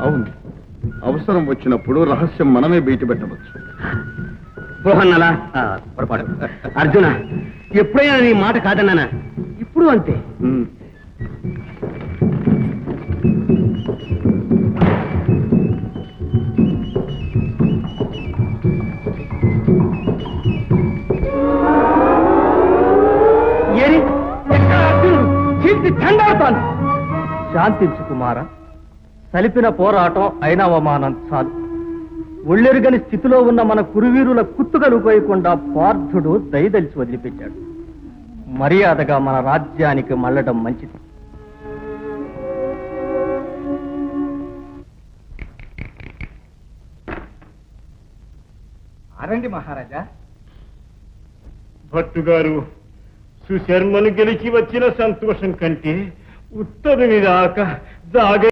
అవును. అవసరం వచ్చినప్పుడు రహస్యం మనమే బయట పెట్టవచ్చు. బృహన్నలా ఆ, పొరపాటు. అర్జున ఎప్పుడైనా నీ మాట కాదన్నానా? ఇప్పుడు అంతే. శాంతించు కుమార. సలిపిన పోరాటం అయిన అవమానం చాలు. ఒళ్ళెరుగని స్థితిలో ఉన్న మన కురువీరుల కుత్తుకలు పోయకుండా పార్థుడు దయదలిచి వదిలిపెట్టాడు. మర్యాదగా మన రాజ్యానికి మళ్ళడం మంచిది. ఆరండి మహారాజా. భట్టు గారు సుశర్మను గెలిచి వచ్చిన సంతోషం కంటే ఉత్తరుని దాకా దాగ